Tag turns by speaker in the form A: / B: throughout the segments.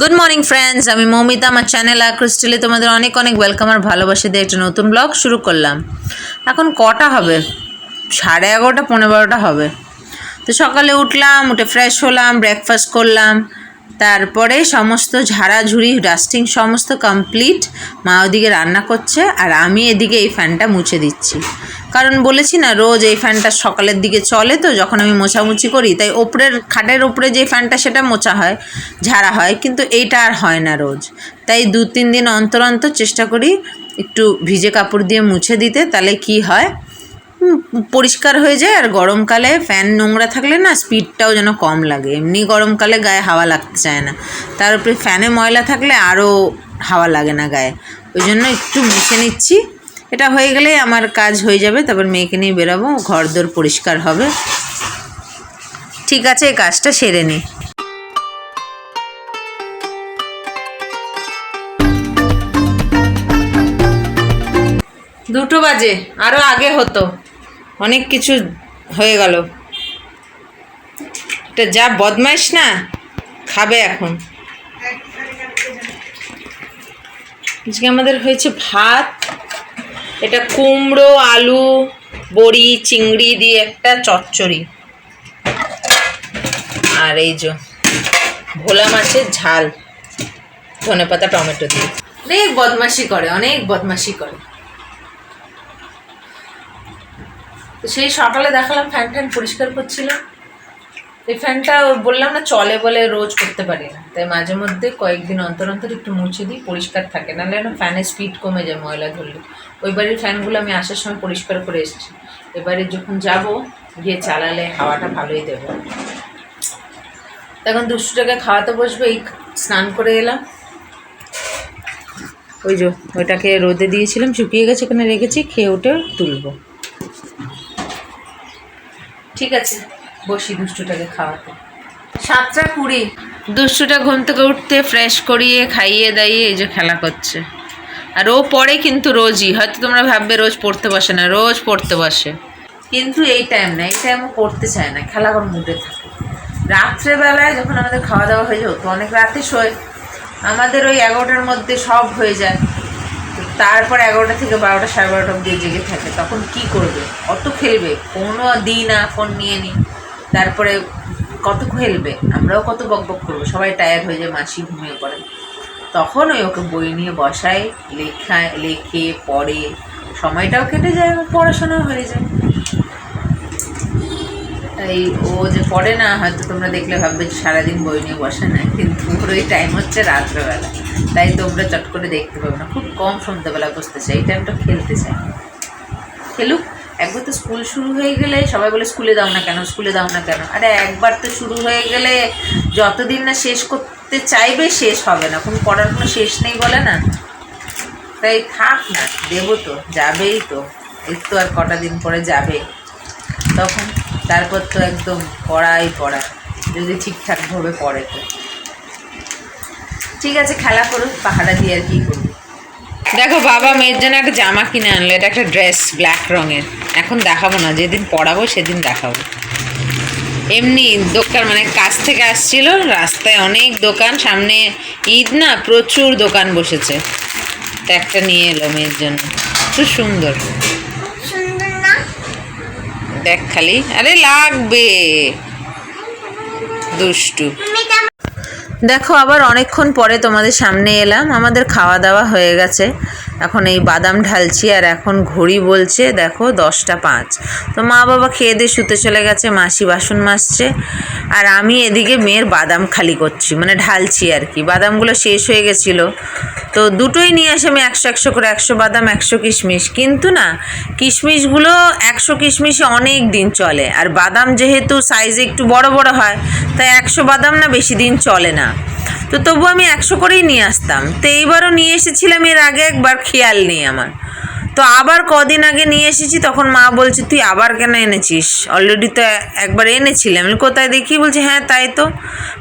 A: Good morning friends আমি মৌমিতা, আমার channel আর ক্রিস্টেলে তোমাদের অনেক অনেক ওয়েলকাম আর ভালোবাসা দিয়ে একটা নতুন ব্লগ শুরু করলাম। এখন কটা হবে? সাড়ে এগারোটা, পনেরো বারোটা হবে। তো সকালে উঠলাম, উঠে ফ্রেশ হলাম ব্রেকফাস্ট করলাম। তারপরে সমস্ত ঝাড়াঝুড়ি ডাস্টিং সমস্ত কমপ্লিট মা ওদিকে রান্না করছে আর আমি এদিকে এই ফ্যানটা মুছে দিচ্ছি। কারণ বলেছি না, রোজ এই ফ্যানটা সকালের দিকে চলে তো, যখন আমি মোছামুছি করি, তাই ওপরের, খাটের ওপরে যে ফ্যানটা সেটা মোছা হয়, ঝাড়া হয়, কিন্তু এইটা আর হয় না রোজ। তাই দু তিন দিন অন্তর অন্তর চেষ্টা করি একটু ভিজে কাপড় দিয়ে মুছে দিতে, তাহলে কি হয়? পরিষ্কার হয়ে যায় আর গরমকালে ফ্যান নোংরা থাকলে না স্পিডটাও যেন কম লাগে। এমনি গরমকালে গায়ে হাওয়া লাগতে চায় না। তার উপরে ফ্যানে ময়লা থাকলে আরও হাওয়া লাগে না গায়ে। ওই জন্য একটু মুছে নিচ্ছি। এটা হয়ে গেলে আমার কাজ হয়ে যাবে, তারপর মেয়েকে নিয়ে বেরোবো ঘর দোর পরিষ্কার হবে। ঠিক আছে, এই কাজটা সেরে নিই দুটো বাজে আরও আগে হতো। অনেক কিছু হয়ে গেল। এটা যা বদমাইশ না, খাবে এখন। আজকে আমাদের হয়েছে ভাত, এটা কুমড়ো, আলু, বড়ি, চিংড়ি দিয়ে একটা চচ্চড়ি। আর এই যে ভোলা মাছের ঝাল, ধনেপাতা, টমেটো দিয়ে। অনেক বদমাশি করে, অনেক বদমাশি করে। তো সেই সকালে দেখালাম ফ্যান ট্যান পরিষ্কার করছিলাম এই ফ্যানটা বললাম না, চলে বলে রোজ করতে পারি না। তাই মাঝে মধ্যে কয়েকদিন অন্তর অন্তর একটু মুছে দিই, পরিষ্কার থাকে। নাহলে না ফ্যানের স্পিড কমে যায় ময়লা ধরলে। ওই বাড়ির ফ্যানগুলো আমি আসার সময় পরিষ্কার করে এসেছি। এবারে যখন যাব, গিয়ে চালালে হাওয়াটা ভালোই দেবে। এখন দুশো খাওয়াতে বসবে, এই স্নান করে এলাম। ওই যে ওইটাকে রোদে দিয়েছিলাম, শুকিয়ে গেছে এখানে রেখেছি, খেয়ে উঠে তুলবো। ঠিক আছে বসি দুষ্টুটাকে খাওয়াতে। সাতটা কুড়ি। দুষ্টুটা ঘুম থেকে উঠতে ফ্রেশ করিয়ে খাইয়ে দাইয়ে এই যে খেলা করছে। আর ও পড়ে কিন্তু রোজই হয়তো তোমরা ভাববে রোজ পড়তে বসে না রোজ পড়তে বসে। কিন্তু এই টাইম না এই টাইম ও পড়তে চায় না খেলা করার মুডে থাকে। রাত্রেবেলায় যখন আমাদের খাওয়া দাওয়া হয়ে যেত অনেক রাতে শোয়। আমাদের ওই এগারোটার মধ্যে সব হয়ে যায়। তো তারপর এগারোটা থেকে বারোটা, সাড়ে বারোটা অব্দি জেগে থাকে। তখন কি করবে? কত খেলবে? ফোনও দিই না ফোন নিয়ে নিই তারপরে কত খেলবে? আমরাও কত বক বক করব? সবাই টায়ার হয়ে যায়, মাসি ঘুমিয়ে পড়ে। তখন ওই ওকে বই নিয়ে বসায়, লেখায়, লেখে, পড়ে। সময়টাও কেটে যায়, পড়াশোনাও হয়ে যায়। এই ও যে পড়ে না, হয়তো তোমরা দেখলে ভাববে যে সারাদিন বই নিয়ে বসে না, কিন্তু ওর ওই টাইম হচ্ছে রাত্রেবেলা। তাই তোমরা চট করে দেখতে পাবে না, খুব কম সন্ধ্যাবেলা বসতে চাই, এই টাইমটা খেলতে চাই। খেলুক, একবার তো স্কুল শুরু হয়ে গেলে সবাই বলে, স্কুলে দাও না কেন, স্কুলে দাও না কেন? আরে একবার তো শুরু হয়ে গেলে যতদিন না শেষ করতে চাইবে, শেষ হবে না। কোনো পড়ার কোনো শেষ নেই বলে না। তাই থাক না, দেবো তো, যাবেই তো। এর তো আর কটা দিন পরে যাবে। তখন তারপর তো একদম পড়াই পড়া, যদি ঠিকঠাকভাবে পড়ে তো। ঠিক আছে, খেলা করুক পাহাড়া দিয়ে আর কি করব। দেখো, বাবা মেয়ের জন্য একটা জামা কিনে আনলো, এটা একটা ড্রেস ব্ল্যাক রঙের। এখন দেখাবো না, যেদিন পড়াবো সেদিন দেখাবো। এমনি দোকান মানে কাজ থেকে আসছিল, রাস্তায় অনেক দোকান, সামনে ঈদ না, প্রচুর দোকান বসেছে। তো একটা নিয়ে এলো মেয়ের জন্য। খুব সুন্দর। দেখ খালি। আরে লাগবে। দুষ্টু। দেখো, আবার অনেকক্ষণ পরে তোমাদের সামনে এলাম। আমাদের খাওয়া দাওয়া হয়ে গেছে। এখন এই বাদাম ঢালছি আর এখন ঘড়ি বলছে, দেখো দশটা পাঁচ। তো মা বাবা খেয়ে দিয়ে শুতে চলে গেছে, মাসি বাসন মাজছে, আর আমি এদিকে মেয়ের বাদাম খালি করছি মানে ঢালছি আর কি। বাদামগুলো শেষ হয়ে গেছিল। তো দুটোই নিয়ে আসে আমি একশো একশো করে, একশো বাদাম, একশো কিশমিশ। কিন্তু না, কিশমিশগুলো একশো কিশমিশে অনেক দিন চলে। আর বাদাম যেহেতু সাইজে একটু বড় বড় হয়, তাই একশো বাদাম না বেশি দিন চলে না। তো তবু আমি একশো করেই নিয়ে আসতাম। তো এইবারও নিয়ে এসেছিলাম, এর আগে একবার খেয়াল নেই আমার। তো আবার কদিন আগে নিয়ে এসেছি, তখন মা বলছে, তুই আবার কেন এনেছিস? অলরেডি তো একবার এনেছিলাম। কোথায় দেখি? বলছে হ্যাঁ তাই তো।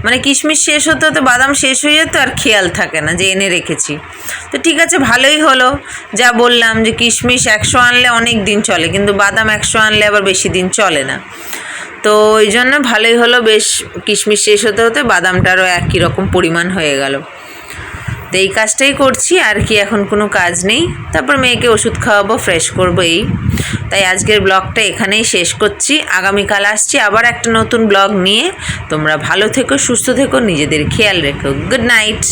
A: মানে কিশমিশ শেষ হতে হতে বাদাম শেষ হয়ে যেত, আর খেয়াল থাকে না যে এনে রেখেছি। তো ঠিক আছে, ভালোই হলো। যা বললাম যে কিশমিশ একশো আনলে অনেক দিন চলে, কিন্তু বাদাম একশো আনলে আবার বেশি দিন চলে না। তো ওই জন্য ভালোই হলো, বেশ কিশমিশ শেষ হতে হতে বাদামটারও একই রকম পরিমাণ হয়ে গেল। তো এই কাজটাই করছি, আর কি এখন কোনো কাজ নেই। তারপর মেয়েকে ওষুধ খাওয়াবো ফ্রেশ করব এই। তাই আজকের ব্লগটা এখানেই শেষ করছি। আগামীকাল আসছি আবার একটা নতুন ব্লগ নিয়ে। তোমরা ভালো থেকো, সুস্থ থেকো, নিজেদের খেয়াল রেখো। Good night